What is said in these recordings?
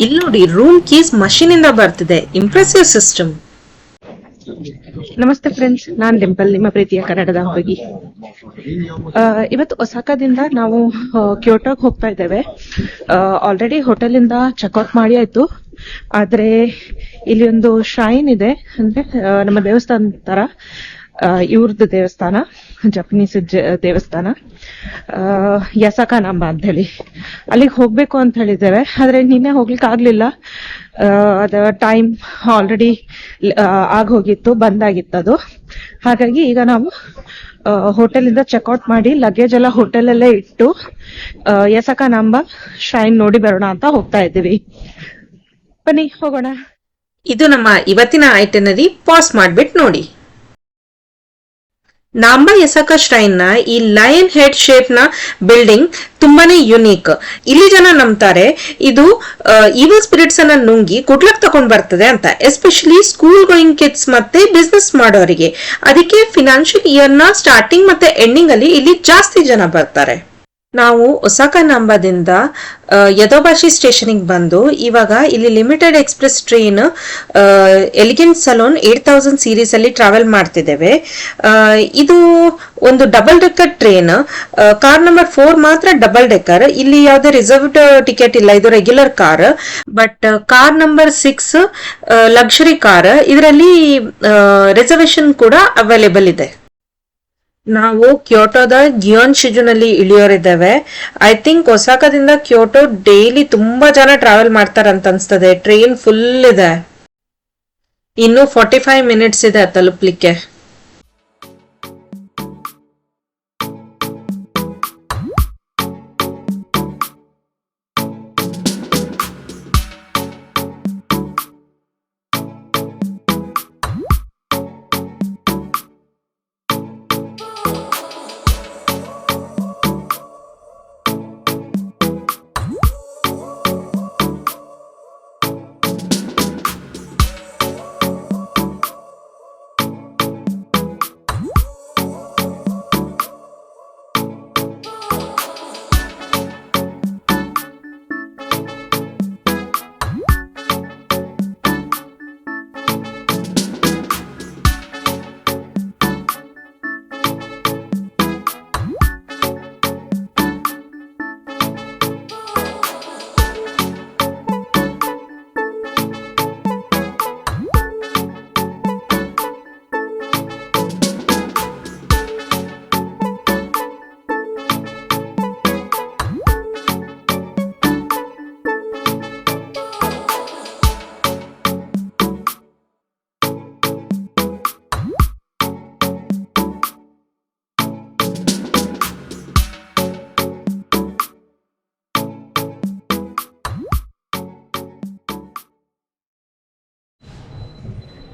ಇಲ್ಲಿ ನೋಡಿ room keys machine ಇಂದ ಬರ್ತಿದೆ. ಇಂಪ್ರೆಸಿವ್ ಸಿಸ್ಟಮ್ ನಮಸ್ತೆ ಫ್ರೆಂಡ್ಸ್ ನಾನ್ ಡಿಂಪಲ್ ನಿಮ್ಮ ಪ್ರೀತಿಯ ಕನ್ನಡದ ಹೋಗಿ ಇವತ್ತು ಒಸಾಕಾದಿಂದ ನಾವು ಕ್ಯೋಟೋಗ್ ಹೋಗ್ತಾ ಇದ್ದೇವೆ. ಆಲ್ರೆಡಿ ಹೋಟೆಲ್ ಇಂದ ಚೆಕ್ಔಟ್ ಮಾಡಿ ಆಯ್ತು. ಆದ್ರೆ, ಇಲ್ಲಿ ಒಂದು ಶೈನ್ ಇದೆ. ಅಂದ್ರೆ ನಮ್ಮ ದೇವಸ್ಥಾನ ತರ ಇವ್ರದ್ದು ದೇವಸ್ಥಾನ. ಜಪನೀಸ್ ದೇವಸ್ಥಾನ. ಯಸಕಾನಾಂಬ ಅಂತ ಹೇಳಿ ಅಲ್ಲಿಗೆ ಹೋಗ್ಬೇಕು ಅಂತ ಹೇಳಿದ್ದಾರೆ. ಆದ್ರೆ ನಿನ್ನೆ ಹೋಗ್ಲಿಕ್ಕೆ ಆಗ್ಲಿಲ್ಲ. ಅದ ಟೈಮ್ ಆಲ್ರೆಡಿ ಆಗ ಹೋಗಿತ್ತು, ಬಂದಾಗಿತ್ತು ಅದು. ಹಾಗಾಗಿ ಈಗ ನಾವು ಹೋಟೆಲ್ ಇಂದ ಚೆಕ್ಔಟ್ ಮಾಡಿ ಲಗೇಜ್ ಎಲ್ಲ ಹೋಟೆಲ್ ಅಲ್ಲೇ ಇಟ್ಟು ಯಸಕಾನಾಂಬ ಶೈನ್ ನೋಡಿ ಬರೋಣ ಅಂತ ಹೋಗ್ತಾ ಇದ್ದೀವಿ. ಬನ್ನಿ, ಹೋಗೋಣ. ಇದು ನಮ್ಮ ಇವತ್ತಿನ ಐಟನರಿ ಪಾಸ್ ಮಾಡ್ಬಿಟ್ಟು ನೋಡಿ. ನಾಂಬ ಎಸಕ ಶ್ರೈನ್ ಈ ಲಯನ್ ಹೆಡ್ ಶೇಪ್ನ ಬಿಲ್ಡಿಂಗ್ ತುಂಬಾನೇ ಯುನೀಕ್. ಇಲ್ಲಿ ಜನ ನಂಬ್ತಾರೆ, ಇದು ಈವಲ್ ಸ್ಪಿರಿಟ್ಸ್ ಅನ್ನ ನುಂಗಿ ಕುಟ್ಲಕ್ ತಗೊಂಡ್ ಬರ್ತದೆ ಅಂತ. ಎಸ್ಪೆಷಲಿ ಸ್ಕೂಲ್ ಗೋಯಿಂಗ್ ಕಿಡ್ಸ್ ಮತ್ತೆ ಬಿಸ್ನೆಸ್ ಮಾಡೋರಿಗೆ. ಅದಕ್ಕೆ ಫಿನಾನ್ಷಿಯಲ್ ಇಯರ್ನ ಸ್ಟಾರ್ಟಿಂಗ್ ಮತ್ತೆ ಎಂಡಿಂಗ್ ಅಲ್ಲಿ ಇಲ್ಲಿ ಜಾಸ್ತಿ ಜನ ಬರ್ತಾರೆ. ನಾವು ಒಸಾಕ ನಂಬದಿಂದ ಯದೋಬಾಶಿ ಸ್ಟೇಷನಿಗೆ ಬಂದು, ಇವಾಗ ಇಲ್ಲಿ limited express train elegant saloon eight thousand series ಅಲ್ಲಿ ಟ್ರಾವೆಲ್ ಮಾಡ್ತಿದ್ದೇವೆ. ಇದು ಒಂದು double decker train car number four ಮಾತ್ರ ಡಬಲ್ ಡೆಕ್ಕರ್ ಇಲ್ಲಿ ಯಾವುದೇ ರಿಸರ್ವ್ಡ್ ಟಿಕೆಟ್ ಇಲ್ಲ, ಇದು regular car but car number six luxury car ಇದರಲ್ಲಿ ರಿಸರ್ವೇಶನ್ ಕೂಡ ಅವೈಲೇಬಲ್ ಇದೆ. ನಾವು ಕ್ಯೋಟೋದ ಗಿಯೋನ್ ಶಿಜುನಲ್ಲಿ ಇಳಿಯೋರಿದ್ದೇವೆ. ಐ ಥಿಂಕ್ ಒಸಾಕದಿಂದ ಕ್ಯೋಟೋ ಡೈಲಿ ತುಂಬಾ ಜನ ಟ್ರಾವೆಲ್ ಮಾಡ್ತಾರಂತ ಅನ್ಸ್ತದೆ ಟ್ರೈನ್ ಫುಲ್ ಇದೆ. ಇನ್ನು ಫಾರ್ಟಿ ಫೈವ್ ಮಿನಿಟ್ಸ್ ಇದೆ ತಲುಪ್ಲಿಕ್ಕೆ.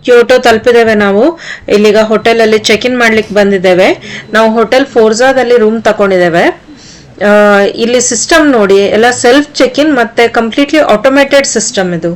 ಕ್ಯೋಟೋ ತಲುಪಿದ್ದೇವೆ ನಾವು. ಇಲ್ಲಿಗ ಹೋಟೆಲ್ ಅಲ್ಲಿ ಚೆಕ್ ಇನ್ ಮಾಡ್ಲಿಕ್ಕೆ ಬಂದಿದ್ದೇವೆ. ನಾವು ಹೋಟೆಲ್ ಫೋರ್ಜಾದಲ್ಲಿ ರೂಮ್ ತಗೊಂಡಿದ್ದೇವೆ ಇಲ್ಲಿ ಸಿಸ್ಟಮ್ ನೋಡಿ, ಎಲ್ಲ ಸೆಲ್ಫ್ ಚೆಕ್ ಇನ್ ಮತ್ತೆ ಕಂಪ್ಲೀಟ್ಲಿ ಆಟೋಮೇಟೆಡ್ ಸಿಸ್ಟಮ್ ಇದು.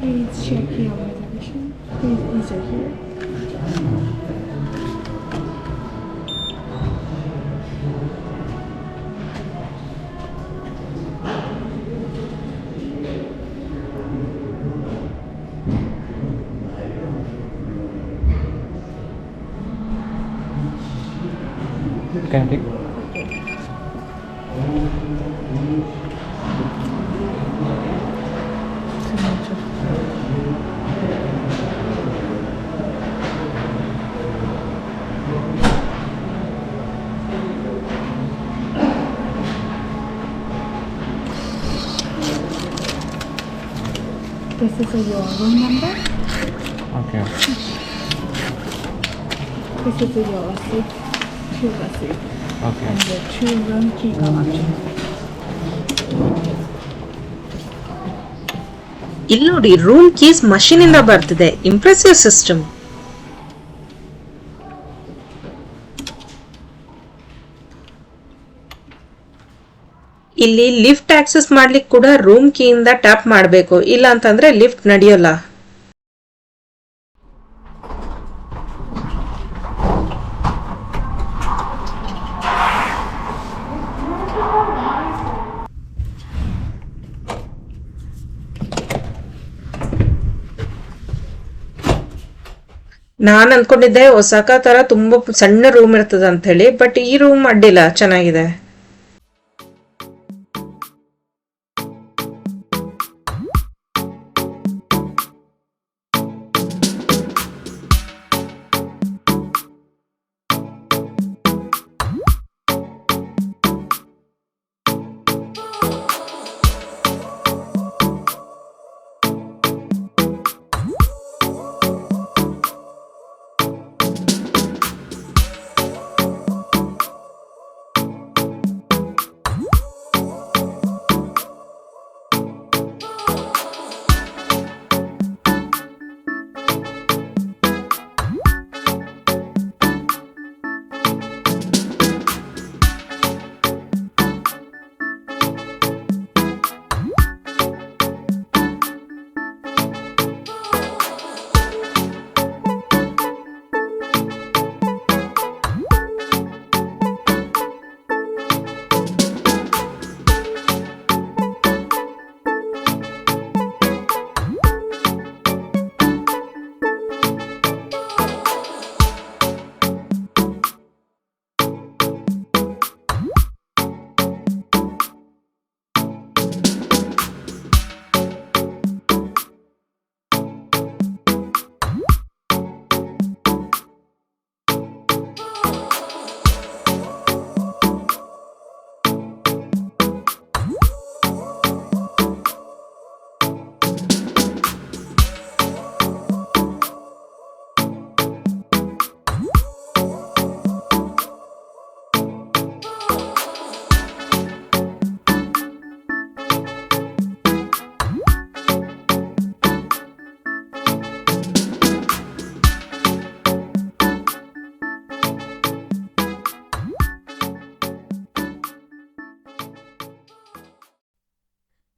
Please check your reservation. Please enter here. Can I take? Is your room number. Okay. This is your receipt. Two receipt. Okay. And the two room key collection. ಇಲ್ಲಿ ನೋಡಿ room keys machine ಇಂದ ಬರ್ತಿದೆ impressive system ಇಲ್ಲಿ lift access ಮಾಡ್ಲಿಕ್ಕೆ ಕೂಡ room ಕೀಯಿಂದ tap ಮಾಡಬೇಕು. ಇಲ್ಲ ಅಂತಂದ್ರೆ ಲಿಫ್ಟ್ ನಡೆಯೋಲ್ಲ. ನಾನು ಅಂದ್ಕೊಂಡಿದ್ದೆ ಒಸಾಕ ತರ ತುಂಬಾ ಸಣ್ಣ ರೂಮ್ ಇರ್ತದೆ ಅಂತ ಹೇಳಿ ಬಟ್ ಈ ರೂಮ್ ಅಡ್ಡಿಲ್ಲ, ಚೆನ್ನಾಗಿದೆ.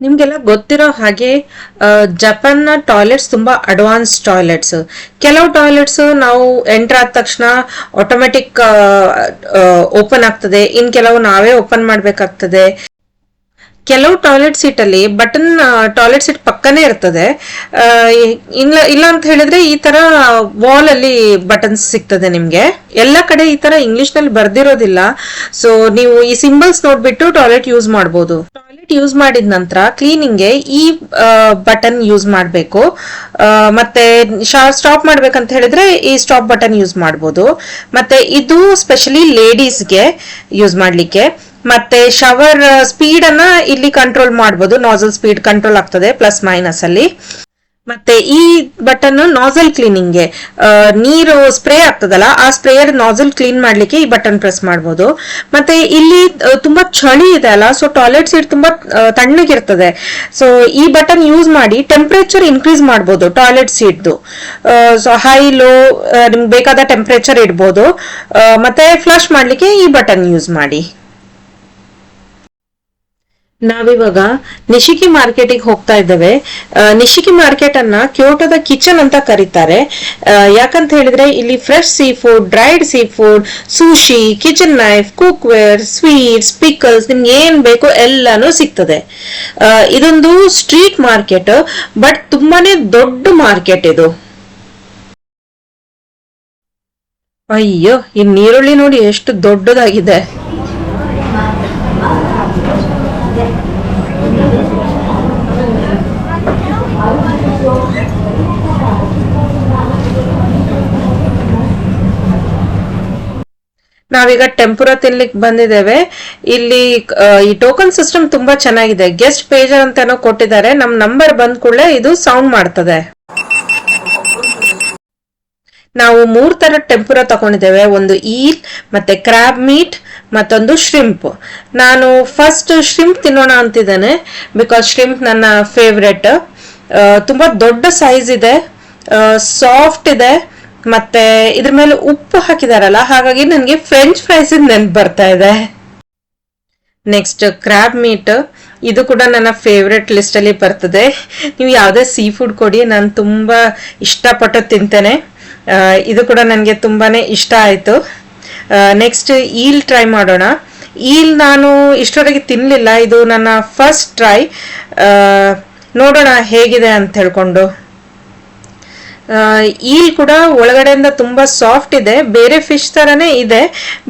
ನಿಮ್ಗೆಲ್ಲ ಗೊತ್ತಿರೋ ಹಾಗೆ ಜಪಾನ್ನ ಟಾಯ್ಲೆಟ್ಸ್ ತುಂಬಾ ಅಡ್ವಾನ್ಸ್ ಟಾಯ್ಲೆಟ್ಸ್ ಕೆಲವು ಟಾಯ್ಲೆಟ್ಸ್ ನಾವು ಎಂಟರ್ ಆದ ತಕ್ಷಣ ಆಟೋಮೆಟಿಕ್ ಓಪನ್ ಆಗ್ತದೆ. ಇನ್ ಕೆಲವು ನಾವೇ ಓಪನ್ ಮಾಡ್ಬೇಕಾಗ್ತದೆ. ಕೆಲವು ಟಾಯ್ಲೆಟ್ ಸೀಟ್ ಅಲ್ಲಿ ಬಟನ್ ಟಾಯ್ಲೆಟ್ ಸೀಟ್ ಪಕ್ಕನೇ ಇರ್ತದೆ. ಇಲ್ಲ ಇಲ್ಲ ಅಂತ ಹೇಳಿದ್ರೆ ಈ ತರ ವಾಲ್ ಅಲ್ಲಿ ಬಟನ್ಸ್ ಸಿಗ್ತದೆ ನಿಮ್ಗೆ. ಎಲ್ಲ ಕಡೆ ಈ ತರ ಇಂಗ್ಲಿಷ್ನಲ್ಲಿ ಬರ್ದಿರೋದಿಲ್ಲ. ಸೊ ನೀವು ಈ ಸಿಂಬಲ್ಸ್ ನೋಡ್ಬಿಟ್ಟು ಟಾಯ್ಲೆಟ್ ಯೂಸ್ ಮಾಡಬಹುದು ಟಾಯ್ಲೆಟ್ ಯೂಸ್ ಮಾಡಿದ ನಂತರ ಕ್ಲೀನಿಂಗ್ಗೆ ಈ ಬಟನ್ ಯೂಸ್ ಮಾಡಬೇಕು. ಮತ್ತೆ ಸ್ಟಾಪ್ ಮಾಡ್ಬೇಕಂತ ಹೇಳಿದ್ರೆ ಈ ಸ್ಟಾಪ್ ಬಟನ್ ಯೂಸ್ ಮಾಡಬಹುದು ಮತ್ತೆ ಇದು ಸ್ಪೆಷಲಿ ಲೇಡೀಸ್ಗೆ ಯೂಸ್ ಮಾಡ್ಲಿಕ್ಕೆ. ಮತ್ತೆ ಶವರ್ ಸ್ಪೀಡ್ ಅನ್ನ ಇಲ್ಲಿ ಕಂಟ್ರೋಲ್ ಮಾಡಬಹುದು ನಾಸಲ್ ಸ್ಪೀಡ್ ಕಂಟ್ರೋಲ್ ಆಗ್ತದೆ ಪ್ಲಸ್ ಮೈನಸ್ ಅಲ್ಲಿ. ಮತ್ತೆ ಈ ಬಟನ್ ನಾಸಲ್ ಕ್ಲೀನಿಂಗ್ಗೆ ನೀರು ಸ್ಪ್ರೇ ಆಗ್ತದಲ್ಲ, ಆ ಸ್ಪ್ರೇಯರ್ ನಾಸಲ್ ಕ್ಲೀನ್ ಮಾಡ್ಲಿಕ್ಕೆ ಈ ಬಟನ್ ಪ್ರೆಸ್ ಮಾಡಬಹುದು ಮತ್ತೆ ಇಲ್ಲಿ ತುಂಬಾ ಚಳಿ ಇದೆ ಅಲ್ಲ ಸೊ ಟಾಯ್ಲೆಟ್ ಸೀಟ್ ತುಂಬಾ ತಣ್ಣಗಿರ್ತದೆ. ಸೊ ಈ ಬಟನ್ ಯೂಸ್ ಮಾಡಿ ಟೆಂಪರೇಚರ್ ಇನ್ಕ್ರೀಸ್ ಮಾಡಬಹುದು ಟಾಯ್ಲೆಟ್ ಸೀಟ್ದು ಸೊ ಹೈ ಲೋ ನಿಮ್ಗೆ ಬೇಕಾದ ಟೆಂಪರೇಚರ್ ಇಡ್ಬೋದು. ಮತ್ತೆ ಫ್ಲಶ್ ಮಾಡ್ಲಿಕ್ಕೆ ಈ ಬಟನ್ ಯೂಸ್ ಮಾಡಿ. ನಾವಿವಾಗ ನಿಶಿಕಿ ಮಾರ್ಕೆಟಿಗೆ ಹೋಗ್ತಾ ಇದ್ದೇವೆ. ನಿಶಿಕಿ ಮಾರ್ಕೆಟ್ ಅನ್ನ ಕ್ಯೋಟೋದ ಕಿಚನ್ ಅಂತ ಕರೀತಾರೆ. ಯಾಕಂತ ಹೇಳಿದ್ರೆ ಇಲ್ಲಿ fresh seafood dried seafood sushi, kitchen knife cookware sweets, pickles, ನಿಮ್ಗೆ ಏನ್ ಬೇಕೋ ಎಲ್ಲಾನು ಸಿಗ್ತದೆ. ಇದೊಂದು ಸ್ಟ್ರೀಟ್ ಮಾರ್ಕೆಟ್, ಬಟ್ ತುಂಬಾನೇ ದೊಡ್ಡ ಮಾರ್ಕೆಟ್ ಇದು. ಅಯ್ಯೋ, ಈ ನೀರುಳ್ಳಿ ನೋಡಿ ಎಷ್ಟು ದೊಡ್ಡದಾಗಿದೆ. ನಾವೀಗ ಟೆಂಪುರ ತಿನ್ಲಿಕ್ಕೆ ಬಂದಿದ್ದೇವೆ. ಇಲ್ಲಿ ಈ ಟೋಕನ್ ಸಿಸ್ಟಮ್ ತುಂಬಾ ಚೆನ್ನಾಗಿದೆ. ಗೆಸ್ಟ್ ಪೇಜರ್ ಅಂತಾನೋ ಕೊಟ್ಟಿದ್ದಾರೆ. ನಮ್ ನಂಬರ್ ಬಂದ ಕೂಡಲೇ ಇದು ಸೌಂಡ್ ಮಾಡ್ತದೆ. ನಾವು ಮೂರ್ ತರ ಟೆಂಪುರ ತಗೊಂಡಿದ್ದೇವೆ. ಒಂದು ಈಲ್ ಮತ್ತೆ ಕ್ರಾಬ್ ಮೀಟ್ ಮತ್ತೊಂದು ಶ್ರಿಂಪ್ ನಾನು ಫಸ್ಟ್ ಶ್ರಿಂಪ್ ತಿನ್ನೋಣ ಅಂತಿದ್ದೇನೆ ಬಿಕಾಸ್ ಶ್ರಿಂಪ್ ನನ್ನ ಫೇವ್ರೆಟ್ ತುಂಬಾ ದೊಡ್ಡ ಸೈಜ್ ಇದೆ. ಸಾಫ್ಟ್ ಇದೆ. ಮತ್ತೆ ಇದ್ರ ಮೇಲೆ ಉಪ್ಪು ಹಾಕಿದಾರಲ್ಲ, ಹಾಗಾಗಿ ನನಗೆ ಫ್ರೆಂಚ್ ಫ್ರೈಸ್ ನೆನ್ಪು ಬರ್ತಾ ಇದೆ. ನೆಕ್ಸ್ಟ್ ಕ್ರಾಬ್ ಮೀಟ್ ಇದು ಕೂಡ ನನ್ನ ಫೇವ್ರೆಟ್ ಲಿಸ್ಟಲ್ಲಿ ಬರ್ತದೆ. ನೀವು ಯಾವುದೇ ಸೀ ಫುಡ್ ಕೊಡಿ, ನಾನು ತುಂಬಾ ಇಷ್ಟಪಟ್ಟು ತಿಂತೇನೆ. ಇದು ಕೂಡ ನನಗೆ ತುಂಬಾನೇ ಇಷ್ಟ ಆಯ್ತು. ನೆಕ್ಸ್ಟ್ ಈಲ್ ಟ್ರೈ ಮಾಡೋಣ. ಈಲ್ ನಾನು ಇಷ್ಟವರೆಗೆ ತಿನ್ನಲಿಲ್ಲ ಇದು ನನ್ನ ಫಸ್ಟ್ ಟ್ರೈ ನೋಡೋಣ ಹೇಗಿದೆ ಅಂತ ಹೇಳ್ಕೊಂಡು. ಈಲ್ ಕೂಡ ಒಳಗಡೆಯಿಂದ ತುಂಬಾ ಸಾಫ್ಟ್ ಇದೆ. ಬೇರೆ ಫಿಶ್ ತರನೇ ಇದೆ.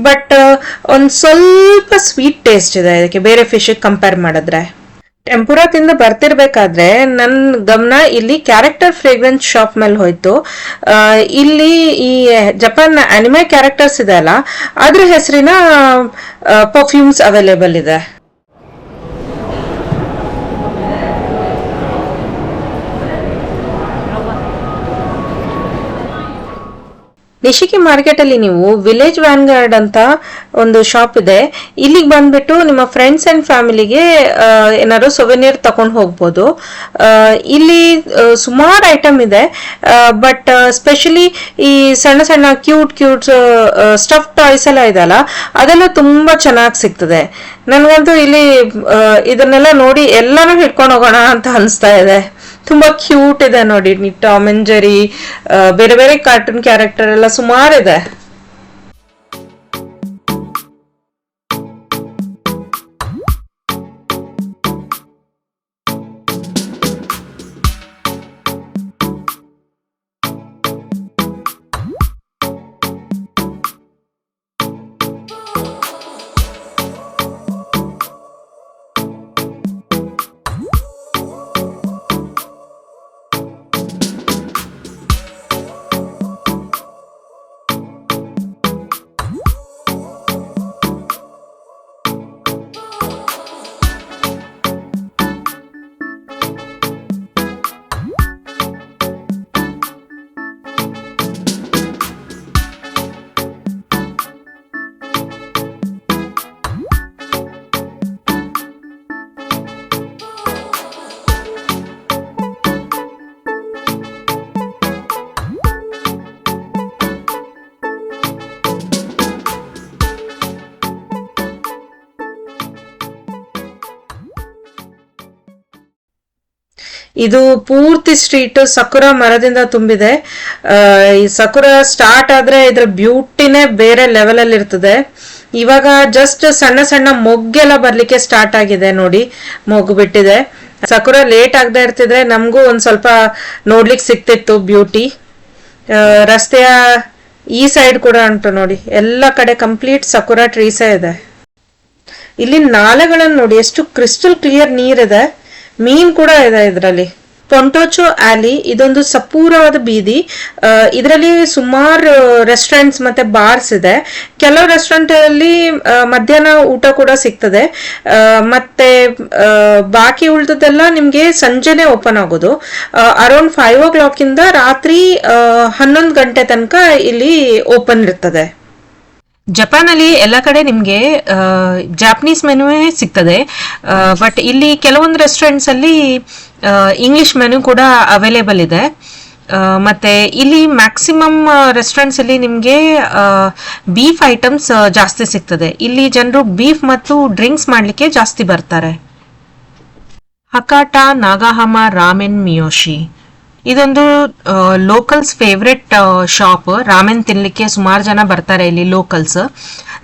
ಬಟ್ ಒಂದು ಸ್ವಲ್ಪ ಸ್ವೀಟ್ ಟೇಸ್ಟ್ ಇದೆ ಇದಕ್ಕೆ ಬೇರೆ ಫಿಶ್ ಕಂಪೇರ್ ಮಾಡಿದ್ರೆ. ಟೆಂಪುರಾ ತಿಂದ ಬರ್ತಿರ್ಬೇಕಾದ್ರೆ ನನ್ನ ಗಮನ ಇಲ್ಲಿ ಕ್ಯಾರೆಕ್ಟರ್ ಫ್ರೇಗ್ರೆನ್ಸ್ ಶಾಪ್ ಮೇಲೆ ಹೋಯ್ತು. ಇಲ್ಲಿ ಈ ಜಪಾನ್ ಅನಿಮೆ ಕ್ಯಾರೆಕ್ಟರ್ಸ್ ಇದೆ ಅಲ್ಲ, ಅದ್ರ ಹೆಸರಿನ ಪರ್ಫ್ಯೂಮ್ಸ್ ಅವೈಲೇಬಲ್ ಇದೆ. ನಿಶಿಕಿ ಮಾರ್ಕೆಟ್ ಅಲ್ಲಿ ನೀವು ವಿಲೇಜ್ ವ್ಯಾನ್ಗಾರ್ಡ್ ಅಂತ ಒಂದು ಶಾಪ್ ಇದೆ. ಇಲ್ಲಿಗೆ ಬಂದ್ಬಿಟ್ಟು ನಿಮ್ಮ ಫ್ರೆಂಡ್ಸ್ ಅಂಡ್ ಫ್ಯಾಮಿಲಿಗೆ ಏನಾದ್ರು ಸೊವೆನಿಯರ್ ತಗೊಂಡು ಹೋಗ್ಬೋದು. ಇಲ್ಲಿ ಸುಮಾರು ಐಟಮ್ ಇದೆ. ಬಟ್ ಸ್ಪೆಷಲಿ ಈ ಸಣ್ಣ ಸಣ್ಣ ಕ್ಯೂಟ್ ಕ್ಯೂಟ್ ಸ್ಟಫ್ ಟಾಯ್ಸ್ ಎಲ್ಲ ಇದೆಲ್ಲ ಅದೆಲ್ಲ ತುಂಬಾ ಚೆನ್ನಾಗಿ ಸಿಗ್ತದೆ. ನನಗಂತೂ ಇಲ್ಲಿ ಇದನ್ನೆಲ್ಲ ನೋಡಿ ಎಲ್ಲಾನು ಹಿಡ್ಕೊಂಡು ಹೋಗೋಣ ಅಂತ ಅನಿಸ್ತಾ ಇದೆ. ತುಂಬಾ ಕ್ಯೂಟ್ ಇದೆ ನೋಡಿ ಟಾಮ್ ಅಂಡ್ ಜೆರಿ ಬೇರೆ ಬೇರೆ ಕಾರ್ಟೂನ್ ಕ್ಯಾರೆಕ್ಟರ್ ಎಲ್ಲ ಸುಮಾರು ಇದೆ ಪೂರ್ತಿ ಸ್ಟ್ರೀಟ್ ಸಕುರ ಮರದಿಂದ ತುಂಬಿದೆ. ಈ ಸಕುರ ಸ್ಟಾರ್ಟ್ ಆದ್ರೆ ಇದ್ರ ಬ್ಯೂಟಿನೇ ಬೇರೆ ಲೆವೆಲ್ ಅಲ್ಲಿ ಇರ್ತದೆ. ಇವಾಗ ಜಸ್ಟ್ ಸಣ್ಣ ಸಣ್ಣ ಮೊಗ್ಗೆಲ್ಲ ಬರ್ಲಿಕ್ಕೆ ಸ್ಟಾರ್ಟ್ ಆಗಿದೆ ನೋಡಿ, ಮೊಗ್ಗು ಬಿಟ್ಟಿದೆ. ಸಕುರ ಲೇಟ್ ಆಗದೆ ಇರ್ತಿದ್ರೆ ನಮಗೂ ಒಂದ್ ಸ್ವಲ್ಪ ನೋಡ್ಲಿಕ್ಕೆ ಸಿಕ್ತಿತ್ತು ಬ್ಯೂಟಿ ರಸ್ತೆಯ ಈ ಸೈಡ್ ಕೂಡ ಉಂಟು ನೋಡಿ. ಎಲ್ಲ ಕಡೆ ಕಂಪ್ಲೀಟ್ ಸಕುರ ಟ್ರೀಸೇ ಇದೆ. ಇಲ್ಲಿ ನಾಲೆಗಳನ್ನು ನೋಡಿ, ಎಷ್ಟು ಕ್ರಿಸ್ಟಲ್ ಕ್ಲಿಯರ್ ನೀರಿದೆ. ಮೀನ್ ಕೂಡ ಇದೆ ಇದರಲ್ಲಿ. ಪೊಂಟೋಚೋ ಆಲಿ ಇದೊಂದು ಸಪೂರವಾದ ಬೀದಿ. ಇದರಲ್ಲಿ ಸುಮಾರು ರೆಸ್ಟೋರೆಂಟ್ಸ್ ಮತ್ತೆ ಬಾರ್ಸ್ ಇದೆ. ಕೆಲವು ರೆಸ್ಟೋರೆಂಟ್ ಅಲ್ಲಿ ಮಧ್ಯಾಹ್ನ ಊಟ ಕೂಡ ಸಿಗ್ತದೆ. ಮತ್ತೆ ಬಾಕಿ ಉಳಿದದೆಲ್ಲ ನಿಮ್ಗೆ ಸಂಜೆನೆ ಓಪನ್ ಆಗೋದು. ಅರೌಂಡ್ ಫೈವ್ ಓ ಕ್ಲಾಕ್ ಇಂದ ರಾತ್ರಿ ಹನ್ನೊಂದು ಗಂಟೆ ತನಕ ಇಲ್ಲಿ ಓಪನ್ ಇರ್ತದೆ. ಜಪಾನ್ ಅಲ್ಲಿ ಎಲ್ಲ ಕಡೆ ನಿಮಗೆ ಜಾಪನೀಸ್ ಮೆನುವೇ ಸಿಗ್ತದೆ. ಬಟ್ ಇಲ್ಲಿ ಕೆಲವೊಂದು ರೆಸ್ಟೋರೆಂಟ್ಸ್ ಅಲ್ಲಿ ಇಂಗ್ಲಿಷ್ ಮೆನು ಕೂಡ ಅವೈಲೇಬಲ್ ಇದೆ. ಮತ್ತೆ ಇಲ್ಲಿ ಮ್ಯಾಕ್ಸಿಮಮ್ ರೆಸ್ಟೋರೆಂಟ್ಸ್ ಅಲ್ಲಿ ನಿಮ್ಗೆ ಬೀಫ್ ಐಟಮ್ಸ್ ಜಾಸ್ತಿ ಸಿಗ್ತದೆ. ಇಲ್ಲಿ ಜನರು ಬೀಫ್ ಮತ್ತು ಡ್ರಿಂಕ್ಸ್ ಮಾಡಲಿಕ್ಕೆ ಜಾಸ್ತಿ ಬರ್ತಾರೆ. ಹಕಾಟ ನಾಗಾಹಮ ರಾಮೆನ್ ಮಿಯೋಶಿ ಇದೊಂದು ಲೋಕಲ್ಸ್ ಫೇವ್ರೆಟ್ ಶಾಪ್ ರಾಮೆನ್ ತಿನ್ಲಿಕ್ಕೆ ಸುಮಾರು ಜನ ಬರ್ತಾರೆ ಇಲ್ಲಿ ಲೋಕಲ್ಸ್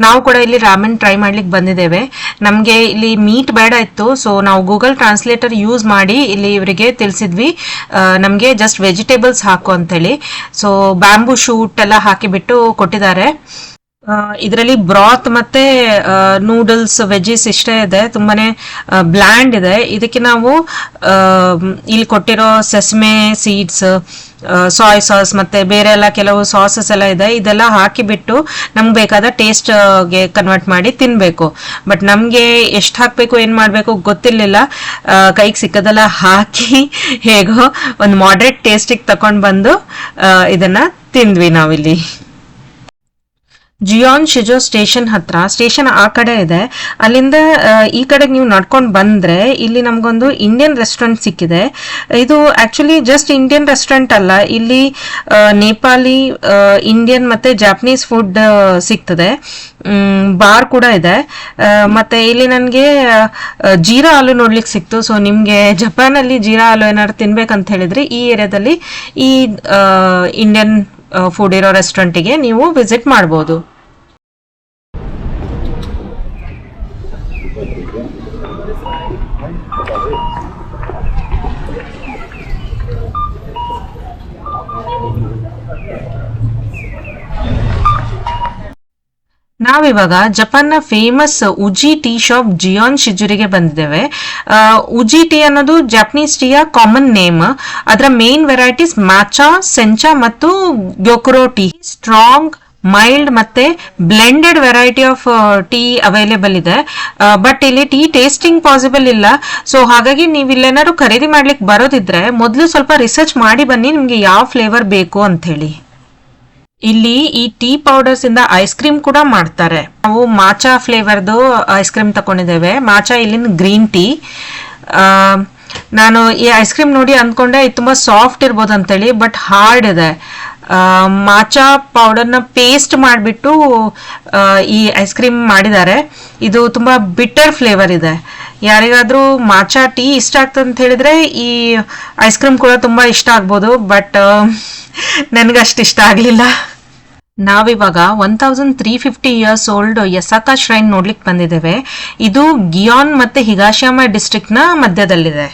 ನಾವು ಕೂಡ ಇಲ್ಲಿ ರಾಮೆನ್ ಟ್ರೈ ಮಾಡ್ಲಿಕ್ಕೆ ಬಂದಿದ್ದೇವೆ. ನಮಗೆ ಇಲ್ಲಿ ಮೀಟ್ ಬೇಡ ಇತ್ತು ಸೊ ನಾವು ಗೂಗಲ್ ಟ್ರಾನ್ಸ್ಲೇಟರ್ ಯೂಸ್ ಮಾಡಿ ಇಲ್ಲಿ ಇವರಿಗೆ ತಿಳಿಸಿದ್ವಿ. ನಮಗೆ ಜಸ್ಟ್ ವೆಜಿಟೇಬಲ್ಸ್ ಹಾಕು ಅಂತೇಳಿ ಸೊ ಬ್ಯಾಂಬೂ ಶೂಟ್ ಎಲ್ಲ ಹಾಕಿಬಿಟ್ಟು ಕೊಟ್ಟಿದ್ದಾರೆ. ಇದರಲ್ಲಿ ಬ್ರಾತ್ ಮತ್ತೆ ನೂಡಲ್ಸ್ ವೆಜ್ಜೀಸ್ ಇಷ್ಟೇ ಇದೆ. ತುಂಬಾನೇ ಬ್ಲ್ಯಾಂಡ್ ಇದೆ. ಇದಕ್ಕೆ ನಾವು ಇಲ್ಲಿ ಕೊಟ್ಟಿರೋ ಸೆಸ್ಮೆ ಸೀಡ್ಸ್ ಸಾಯ್ ಸಾಸ್ ಮತ್ತೆ ಬೇರೆ ಎಲ್ಲ ಕೆಲವು ಸಾಸಸ್ ಎಲ್ಲ ಇದೆ. ಇದೆಲ್ಲ ಹಾಕಿಬಿಟ್ಟು ನಮ್ಗೆ ಬೇಕಾದ ಟೇಸ್ಟ್ಗೆ ಕನ್ವರ್ಟ್ ಮಾಡಿ ತಿನ್ಬೇಕು. ಬಟ್ ನಮಗೆ ಎಷ್ಟು ಹಾಕ್ಬೇಕು, ಏನು ಮಾಡಬೇಕು ಗೊತ್ತಿರಲಿಲ್ಲ. ಕೈಗೆ ಸಿಕ್ಕದೆಲ್ಲ ಹಾಕಿ ಹೇಗೋ ಒಂದು ಮಾಡ್ರೇಟ್ ಟೇಸ್ಟಿಗೆ ತಗೊಂಡು ಬಂದು ಇದನ್ನ ತಿಂದ್ವಿ ನಾವಿಲ್ಲಿ. ಜಿಯಾನ್ ಶಿಜೋ ಸ್ಟೇಷನ್ ಹತ್ರ, ಸ್ಟೇಷನ್ ಆ ಕಡೆ ಇದೆ. ಅಲ್ಲಿಂದ ಈ ಕಡೆಗೆ ನೀವು ನಡ್ಕೊಂಡು ಬಂದ್ರೆ ಇಲ್ಲಿ ನಮಗೊಂದು ಇಂಡಿಯನ್ ರೆಸ್ಟೋರೆಂಟ್ ಸಿಕ್ಕಿದೆ. ಇದು ಆಕ್ಚುಲಿ ಜಸ್ಟ್ ಇಂಡಿಯನ್ ರೆಸ್ಟೋರೆಂಟ್ ಅಲ್ಲ, ಇಲ್ಲಿ ನೇಪಾಳಿ ಇಂಡಿಯನ್ ಮತ್ತೆ ಜಾಪನೀಸ್ ಫುಡ್ ಸಿಗ್ತದೆ. ಬಾರ್ ಕೂಡ ಇದೆ. ಮತ್ತೆ ಇಲ್ಲಿ ನನಗೆ ಜೀರಾ ಹಾಲು ನೋಡ್ಲಿಕ್ಕೆ ಸಿಕ್ತು. ಸೊ ನಿಮಗೆ ಜಪಾನಲ್ಲಿ ಜೀರಾ ಹಾಲು ಏನಾದ್ರು ತಿನ್ಬೇಕಂತ ಹೇಳಿದ್ರೆ ಈ ಏರಿಯಾದಲ್ಲಿ ಈ ಇಂಡಿಯನ್ ಫುಡ್ ಇರೋ ರೆಸ್ಟೋರೆಂಟಿಗೆ ನೀವು ವಿಸಿಟ್ ಮಾಡ್ಬೋದು. ನಾವಿವಾಗ ಜಪಾನ್ನ famous Uji tea shop Gion ಶಿಜುರಿಗೆ ಬಂದಿದ್ದೇವೆ. ಉಜಿ ಟೀ ಅನ್ನೋದು ಜಪನೀಸ್ ಟೀಯ ಕಾಮನ್ ನೇಮ್ ಅದರ ಮೇನ್ ವೆರೈಟೀಸ್ ಮ್ಯಾಚಾ ಸೆಂಚಾ ಮತ್ತು ಗ್ಯೋಕುರೋ ಟೀ ಸ್ಟ್ರಾಂಗ್ ಮೈಲ್ಡ್ ಮತ್ತೆ blended variety of tea available ಇದೆ. ಬಟ್ ಇಲ್ಲಿ ಟೀ ಟೇಸ್ಟಿಂಗ್ ಪಾಸಿಬಲ್ ಇಲ್ಲ. ಸೊ ಹಾಗಾಗಿ ನೀವು ಇಲ್ಲೇನಾದ್ರು ಖರೀದಿ ಮಾಡ್ಲಿಕ್ಕೆ ಬರೋದಿದ್ರೆ ಮೊದಲು ಸ್ವಲ್ಪ ರಿಸರ್ಚ್ ಮಾಡಿ ಬನ್ನಿ, ನಿಮ್ಗೆ ಯಾವ ಫ್ಲೇವರ್ ಬೇಕು ಅಂತ ಹೇಳಿ ಇಲ್ಲಿ ಈ ಟೀ ಪೌಡರ್ಸ್ ಇಂದ ಐಸ್ ಕ್ರೀಮ್ ಕೂಡ ಮಾಡ್ತಾರೆ. ನಾವು ಮಾಚಾ ಫ್ಲೇವರ್ದು ಐಸ್ ಕ್ರೀಮ್ ತಕೊಂಡಿದ್ದೇವೆ. ಮಾಚಾ ಇಲ್ಲಿನ ಗ್ರೀನ್ ಟೀ. ನಾನು ಈ ಐಸ್ ಕ್ರೀಮ್ ನೋಡಿ ಅಂದ್ಕೊಂಡೆ, ಇದು ತುಂಬಾ ಸಾಫ್ಟ್ ಇರ್ಬೋದು ಅಂತೇಳಿ ಬಟ್ ಹಾರ್ಡ್ ಇದೆ. ಮಾಚಾ ಪೌಡರ್ನ ಪೇಸ್ಟ್ ಮಾಡಿಬಿಟ್ಟು ಈ ಐಸ್ ಕ್ರೀಮ್ ಮಾಡಿದ್ದಾರೆ. ಇದು ತುಂಬ ಬಿಟ್ಟರ್ ಫ್ಲೇವರ್ ಇದೆ. ಯಾರಿಗಾದರೂ ಮಾಚಾ ಟೀ ಇಷ್ಟ ಆಗ್ತದೆ ಅಂತ ಹೇಳಿದ್ರೆ ಈ ಐಸ್ ಕ್ರೀಮ್ ಕೂಡ ತುಂಬ ಇಷ್ಟ ಆಗ್ಬೋದು ಬಟ್ ನನಗಷ್ಟು ಇಷ್ಟ ಆಗಲಿಲ್ಲ. ನಾವಿವಾಗ one thousand three fifty years old Yasaka shrine ನೋಡ್ಲಿಕ್ಕೆ ಬಂದಿದ್ದೇವೆ. ಇದು ಗಿಯಾನ್ ಮತ್ತು ಹಿಗಾಶಿಯಾಮ ಡಿಸ್ಟ್ರಿಕ್ಟ್ನ ಮಧ್ಯದಲ್ಲಿದೆ.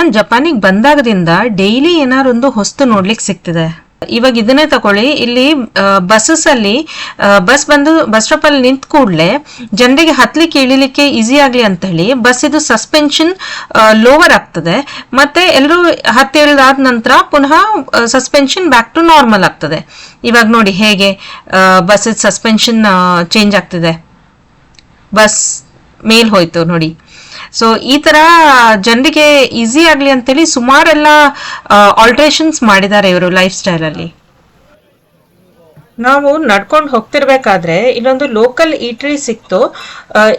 ನಾನ್ ಜಪಾನಿಗೆ ಬಂದಾಗದಿಂದ ಡೈಲಿ ಏನಾರೊಂದು ಹೊಸ್ತು ನೋಡ್ಲಿಕ್ಕೆ ಸಿಗ್ತಿದೆ. ಇವಾಗ ಇದನ್ನೇ ತಗೊಳ್ಳಿ. ಇಲ್ಲಿ ಬಸ್ಸಸ್ ಅಲ್ಲಿ ಬಸ್ ಬಂದು, ಬಸ್ ಸ್ಟಾಪ್ ಅಲ್ಲಿ ನಿಂತ ಕೂಡಲೇ ಜನರಿಗೆ ಹತ್ಲಿಕ್ಕೆ, ಇಳಿಲಿಕ್ಕೆ ಈಸಿ ಆಗ್ಲಿ ಅಂತ ಹೇಳಿ ಬಸ್ ಇದು ಸಸ್ಪೆನ್ಷನ್ ಲೋವರ್ ಆಗ್ತದೆ. ಮತ್ತೆ ಎಲ್ಲರೂ ಹತ್ತಿರದಾದ ನಂತರ ಪುನಃ ಸಸ್ಪೆನ್ಷನ್ ಬ್ಯಾಕ್ ಟು ನಾರ್ಮಲ್ ಆಗ್ತದೆ. ಇವಾಗ ನೋಡಿ ಹೇಗೆ ಬಸ್ ಸಸ್ಪೆನ್ಷನ್ ಚೇಂಜ್ ಆಗ್ತಿದೆ. ಬಸ್ ಮೇಲ್ ಹೋಯ್ತು ನೋಡಿ. ಸೊ ಈ ತರ ಜನರಿಗೆ ಈಸಿ ಆಗ್ಲಿ ಅಂತೇಳಿ ಸುಮಾರೆಲ್ಲ ಆಲ್ಟ್ರೇಷನ್ಸ್ ಮಾಡಿದ್ದಾರೆ ಇವರು ಲೈಫ್ ಸ್ಟೈಲ್ ಅಲ್ಲಿ. ನಾವು ನಡ್ಕೊಂಡು ಹೋಗ್ತಿರ್ಬೇಕಾದ್ರೆ ಇಲ್ಲೊಂದು ಲೋಕಲ್ ಈಟ್ರಿ ಸಿಕ್ತು.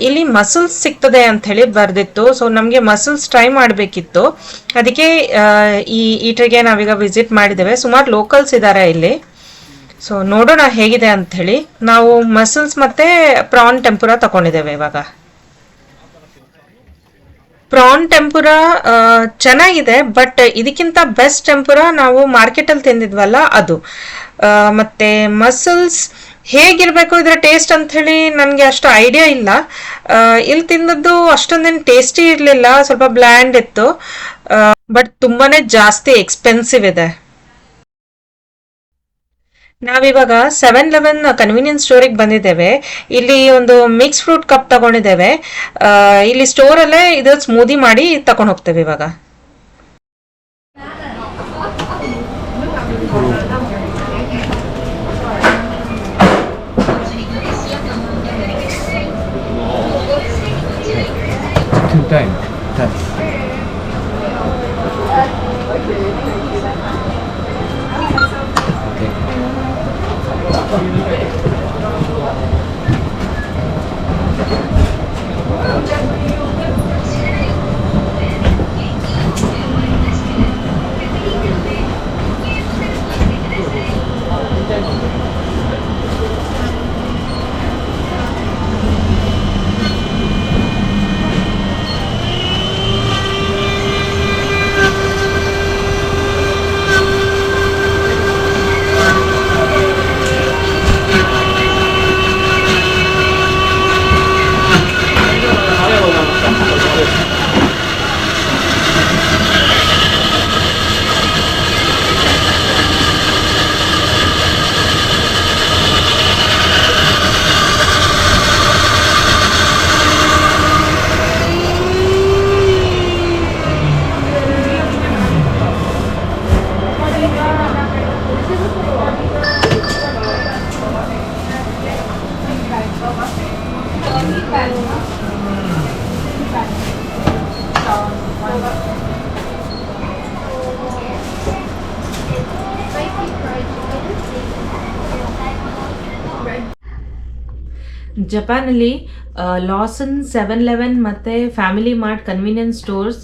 ಇಲ್ಲಿ ಮಸಲ್ಸ್ ಸಿಗ್ತದೆ ಅಂತ ಹೇಳಿ ಬರ್ದಿತ್ತು. ಸೊ ನಮಗೆ ಮಸಲ್ಸ್ ಟ್ರೈ ಮಾಡಬೇಕಿತ್ತು. ಅದಕ್ಕೆ ಈ ಈಟ್ರಿಗೆ ನಾವೀಗ ವಿಸಿಟ್ ಮಾಡಿದ್ದೇವೆ. ಸುಮಾರು ಲೋಕಲ್ಸ್ ಇದ್ದಾರೆ ಇಲ್ಲಿ. ಸೊ ನೋಡೋಣ ಹೇಗಿದೆ ಅಂತ ಹೇಳಿ ನಾವು ಮಸಲ್ಸ್ ಮತ್ತೆ ಪ್ರಾನ್ ಟೆಂಪುರ ತಗೊಂಡಿದ್ದೇವೆ ಇವಾಗ. ಪ್ರಾನ್ ಟೆಂಪುರ ಚೆನ್ನಾಗಿದೆ ಬಟ್ ಇದಕ್ಕಿಂತ ಬೆಸ್ಟ್ ಟೆಂಪುರ ನಾವು ಮಾರ್ಕೆಟಲ್ಲಿ ತಿಂದಿದ್ವಲ್ಲ ಅದು. ಮತ್ತೆ ಮಸಲ್ಸ್ ಹೇಗಿರಬೇಕು ಇದರ ಟೇಸ್ಟ್ ಅಂತ ಹೇಳಿ ನನಗೆ ಅಷ್ಟು ಐಡಿಯಾ ಇಲ್ಲ. ಇಲ್ಲಿ ತಿಂದದ್ದು ಅಷ್ಟೊಂದೇನು ಟೇಸ್ಟಿ ಇರಲಿಲ್ಲ, ಸ್ವಲ್ಪ ಬ್ಲ್ಯಾಂಡ್ ಇತ್ತು. ಬಟ್ ತುಂಬಾನೇ ಜಾಸ್ತಿ ಎಕ್ಸ್ಪೆನ್ಸಿವ್ ಇದೆ. ನಾವಿವಾಗ ಸೆವೆನ್ ಲೆವೆನ್ ಕನ್ವೀನಿಯನ್ಸ್ ಸ್ಟೋರಿಗೆ ಬಂದಿದ್ದೇವೆ. ಇಲ್ಲಿ ಒಂದು ಮಿಕ್ಸ್ ಫ್ರೂಟ್ ಕಪ್ ತಗೊಂಡಿದ್ದೇವೆ. ಇಲ್ಲಿ ಸ್ಟೋರ್ ಅಲ್ಲೇ ಇದು ಸ್ಮೂದಿ ಮಾಡಿ ತಕೊಂಡು ಹೋಗ್ತೇವೆ ಇವಾಗ. Ten. Ten. Okay. ಜಪಾನಲ್ಲಿ ಲಾಸನ್ ಸೆವೆನ್ ಲೆವೆನ್ ಮತ್ತು ಫ್ಯಾಮಿಲಿ ಮಾರ್ಟ್ ಕನ್ವೀನಿಯನ್ಸ್ ಸ್ಟೋರ್ಸ್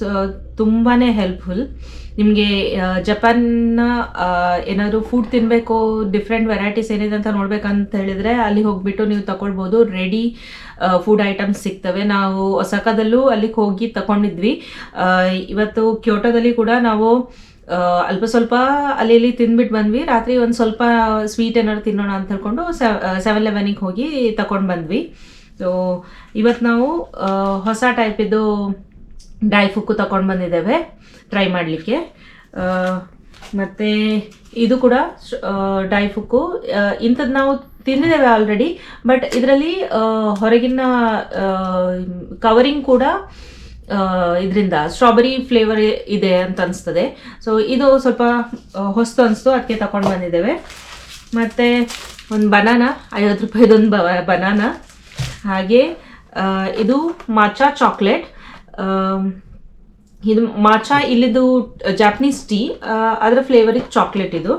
ತುಂಬಾ ಹೆಲ್ಪ್ಫುಲ್ ನಿಮಗೆ ಜಪಾನ್ನ ಏನಾದರೂ ಫುಡ್ ತಿನ್ನಬೇಕು ಡಿಫ್ರೆಂಟ್ ವೆರೈಟೀಸ್ ಏನಿದೆ ಅಂತ ನೋಡ್ಬೇಕಂತ ಹೇಳಿದರೆ ಅಲ್ಲಿ ಹೋಗ್ಬಿಟ್ಟು ನೀವು ತಗೊಳ್ಬೋದು ರೆಡಿ ಫುಡ್ ಐಟಮ್ಸ್ ಸಿಗ್ತವೆ. ನಾವು ಒಸಕದಲ್ಲೂ ಅಲ್ಲಿಗೆ ಹೋಗಿ ತಗೊಂಡಿದ್ವಿ ಇವತ್ತು ಕ್ಯೋಟೋದಲ್ಲಿ ಕೂಡ ನಾವು ಅಲ್ಪ ಸ್ವಲ್ಪ ಅಲ್ಲಿ ಇಲ್ಲಿ ತಿಂದ್ಬಿಟ್ಟು ಬಂದ್ವಿ. ರಾತ್ರಿ ಒಂದು ಸ್ವಲ್ಪ ಸ್ವೀಟ್ ಏನಾದ್ರು ತಿನ್ನೋಣ ಅಂತ ಹೇಳ್ಕೊಂಡು ಸೆವೆನ್ ಲೆವೆನಿಗೆ ಹೋಗಿ ತಗೊಂಡು ಬಂದ್ವಿ. ಸೊ ಇವತ್ತು ನಾವು ಹೊಸ ಟೈಪಿದ್ದು ಡೈ ಫುಕ್ಕು ತಗೊಂಡು ಬಂದಿದ್ದೇವೆ. ಟ್ರೈ ಮಾಡಲಿಕ್ಕೆ. ಮತ್ತು ಇದು ಕೂಡ ಡೈ ಫುಕ್ಕು ಇಂಥದ್ದು ನಾವು ತಿಂದಿದ್ದೇವೆ ಆಲ್ರೆಡಿ ಬಟ್ ಇದರಲ್ಲಿ ಹೊರಗಿನ ಕವರಿಂಗ್ ಕೂಡ ಇದರಿಂದ ಸ್ಟ್ರಾಬೆರಿ ಫ್ಲೇವರ್ ಇದೆ ಅಂತ ಅನಿಸ್ತದೆ. ಸೊ ಇದು ಸ್ವಲ್ಪ ಹೊಸ್ತು ಅನಿಸ್ತು ಅದಕ್ಕೆ ತಗೊಂಡು ಬಂದಿದ್ದೇವೆ. ಮತ್ತು ಒಂದು ಬನಾನ ಐವತ್ತು ರೂಪಾಯಿದೊಂದು ಬ ಬನಾನ ಹಾಗೆ ಇದು ಮಾಚಾ ಚಾಕ್ಲೇಟ್ ಇದು ಮಾಚಾ ಇಲ್ಲಿದು ಜಾಪನೀಸ್ ಟೀ ಅದರ ಫ್ಲೇವರಿಗೆ ಚಾಕ್ಲೇಟ್ ಇದು.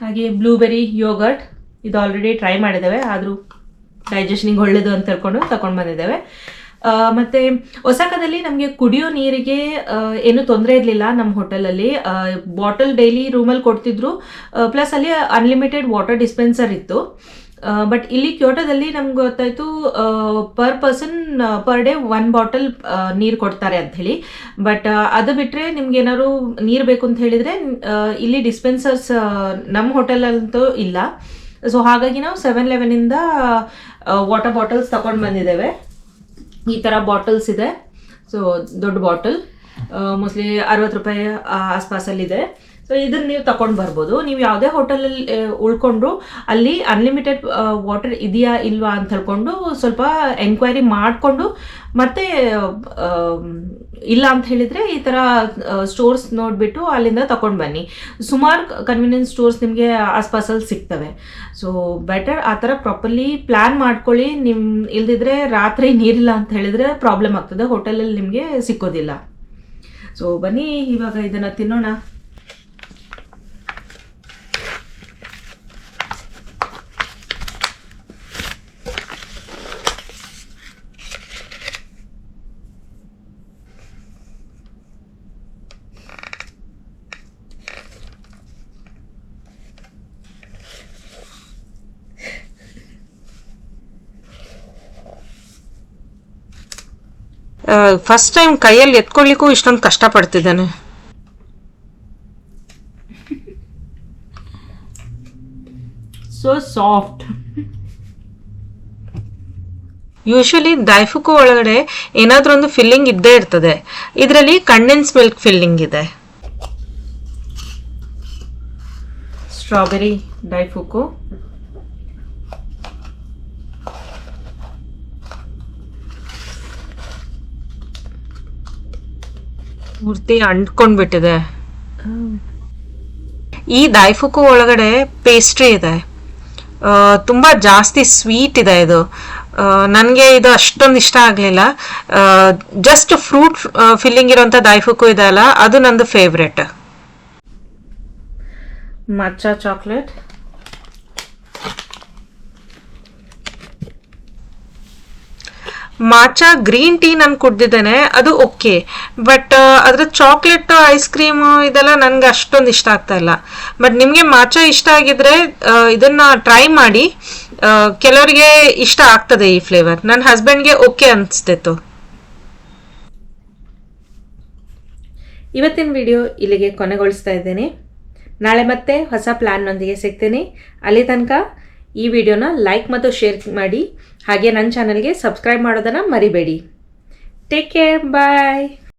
ಹಾಗೆ ಬ್ಲೂಬೆರಿ ಯೋಗರ್ಟ್ ಇದು ಆಲ್ರೆಡಿ ಟ್ರೈ ಮಾಡಿದ್ದೇವೆ. ಆದರೂ ಡೈಜೆಷನಿಗೆ ಒಳ್ಳೇದು ಅಂತ ಹೇಳ್ಕೊಂಡು ತಗೊಂಡು ಬಂದಿದ್ದೇವೆ. ಮತ್ತೆ ಒಸಾಕದಲ್ಲಿ ನಮಗೆ ಕುಡಿಯೋ ನೀರಿಗೆ ಏನು ತೊಂದರೆ ಇರಲಿಲ್ಲ ನಮ್ಮ ಹೋಟೆಲಲ್ಲಿ. ಬಾಟಲ್ ಡೈಲಿ ರೂಮಲ್ಲಿ ಕೊಡ್ತಿದ್ರು. ಪ್ಲಸ್ ಅಲ್ಲಿ ಅನ್ಲಿಮಿಟೆಡ್ ವಾಟರ್ ಡಿಸ್ಪೆನ್ಸರ್ ಇತ್ತು. ಬಟ್ ಇಲ್ಲಿ ಕ್ಯೋಟೋದಲ್ಲಿ ನಮ್ಗೆ ಗೊತ್ತಾಯ್ತು per person per day one bottle ನೀರು ಕೊಡ್ತಾರೆ ಅಂತ ಹೇಳಿ. ಬಟ್ ಅದು ಬಿಟ್ಟರೆ ನಿಮ್ಗೆ ಏನಾದ್ರು ನೀರು ಬೇಕು ಅಂತ ಹೇಳಿದರೆ ಇಲ್ಲಿ ಡಿಸ್ಪೆನ್ಸರ್ಸ್ ನಮ್ಮ ಹೋಟೆಲಂತೂ ಇಲ್ಲ. ಸೊ ಹಾಗಾಗಿ ನಾವು ಸೆವೆನ್ ಲೆವೆನಿಂದ ವಾಟರ್ ಬಾಟಲ್ಸ್ ತಗೊಂಡು ಬಂದಿದ್ದೇವೆ. ಈ ಥರ ಬಾಟಲ್ಸ್ ಇದೆ. ಸೊ ದೊಡ್ಡ ಬಾಟಲ್ ಮೋಸ್ಟ್ಲಿ ಅರವತ್ತು ರೂಪಾಯಿ ಆಸ್ಪಾಸಲ್ಲಿದೆ. ಸೊ ಇದನ್ನ ನೀವು ತಗೊಂಡು ಬರ್ಬೋದು. ನೀವು ಯಾವುದೇ ಹೋಟೆಲಲ್ಲಿ ಉಳ್ಕೊಂಡ್ರು ಅಲ್ಲಿ ಅನ್ಲಿಮಿಟೆಡ್ ವಾಟರ್ ಇದೆಯಾ ಇಲ್ವಾ ಅಂತ ಹೇಳ್ಕೊಂಡು ಸ್ವಲ್ಪ ಎನ್ಕ್ವೈರಿ ಮಾಡಿಕೊಂಡು ಮತ್ತೆ ಇಲ್ಲ ಅಂತ ಹೇಳಿದರೆ ಈ ಥರ ಸ್ಟೋರ್ಸ್ ನೋಡಿಬಿಟ್ಟು ಅಲ್ಲಿಂದ ತಗೊಂಡು ಬನ್ನಿ. ಸುಮಾರು ಕನ್ವೀನಿಯನ್ಸ್ ಸ್ಟೋರ್ಸ್ ನಿಮಗೆ ಆಸ್ಪಾಸಲ್ಲಿ ಸಿಗ್ತವೆ. ಸೊ ಬೆಟರ್ ಆ ಥರ ಪ್ರಾಪರ್ಲಿ ಪ್ಲ್ಯಾನ್ ಮಾಡ್ಕೊಳ್ಳಿ. ನಿಮ್ಮ ಇಲ್ದಿದ್ರೆ ರಾತ್ರಿ ನೀರಿಲ್ಲ ಅಂತ ಹೇಳಿದರೆ ಪ್ರಾಬ್ಲಮ್ ಆಗ್ತದೆ. ಹೋಟೆಲಲ್ಲಿ ನಿಮಗೆ ಸಿಕ್ಕೋದಿಲ್ಲ. ಸೊ ಬನ್ನಿ, ಇವಾಗ ಇದನ್ನು ತಿನ್ನೋಣ. ಫಸ್ಟ್ ಟೈಮ್ ಕೈಯಲ್ಲಿ ಎತ್ಕೊಳ್ಳಿಕ್ಕೂ ಇಷ್ಟೊಂದು ಕಷ್ಟ ಪಡ್ತಿದ್ದಾನೆ ಸೊ ಸಾಫ್ಟ್ ಯೂಶ್ವಲಿ ಡೈಫುಕು ಒಳಗಡೆ ಏನಾದ್ರೂ ಒಂದು ಫಿಲ್ಲಿಂಗ್ ಇದ್ದೇ ಇರ್ತದೆ. ಇದರಲ್ಲಿ ಕಂಡೆನ್ಸ್ ಮಿಲ್ಕ್ ಫಿಲ್ಲಿಂಗ್ ಇದೆ. ಸ್ಟ್ರಾಬೆರಿ ಡೈಫುಕು ಪೂರ್ತಿ ಅಂಟ್ಕೊಂಡ್ಬಿಟ್ಟಿದೆ. ಈ ಡೈಫುಕು ಒಳಗಡೆ ಪೇಸ್ಟ್ರಿ ಇದೆ. ತುಂಬಾ ಜಾಸ್ತಿ ಸ್ವೀಟ್ ಇದೆ ಇದು. ನನಗೆ ಇದು ಅಷ್ಟೊಂದು ಇಷ್ಟ ಆಗಲಿಲ್ಲ. ಜಸ್ಟ್ ಫ್ರೂಟ್ ಫಿಲ್ಲಿಂಗ್ ಇರೋಂಥ ದಾಯ್ಫುಕು ಇದೆ ಅಲ್ಲ, ಅದು ನಂದು favourite matcha chocolate matcha green tea ನಾನು ಕುಡ್ದಿದ್ದೇನೆ, ಅದು ಓಕೆ ಬಟ್ ಅದರ ಚಾಕ್ಲೇಟ್ ಐಸ್ ಕ್ರೀಮ್ ಇದೆಲ್ಲ ನನಗೆ ಅಷ್ಟೊಂದು ಇಷ್ಟ ಆಗ್ತಾ ಇಲ್ಲ. ಬಟ್ ನಿಮಗೆ ಮಾಚಾ ಇಷ್ಟ ಆಗಿದ್ರೆ ಇದನ್ನ ಟ್ರೈ ಮಾಡಿ ಕೆಲವರಿಗೆ ಇಷ್ಟ ಆಗ್ತದೆ ಈ ಫ್ಲೇವರ್ ನನ್ನ ಹಸ್ಬೆಂಡ್ಗೆ ಓಕೆ ಅನಿಸ್ತಿತ್ತು. ಇವತ್ತಿನ ವಿಡಿಯೋ ಇಲ್ಲಿಗೆ ಕೊನೆಗೊಳಿಸ್ತಾ ಇದ್ದೇನೆ. ನಾಳೆ ಮತ್ತೆ ಹೊಸ ಪ್ಲಾನ್ನೊಂದಿಗೆ ಸಿಗ್ತೀನಿ. ಅಲ್ಲಿ ತನಕ ಈ ವಿಡಿಯೋನ ಲೈಕ್ ಮತ್ತು ಶೇರ್ ಮಾಡಿ. ಹಾಗೆ ನನ್ನ ಚಾನಲ್ಗೆ ಸಬ್ಸ್ಕ್ರೈಬ್ ಮಾಡೋದನ್ನು ಮರಿಬೇಡಿ. Take care bye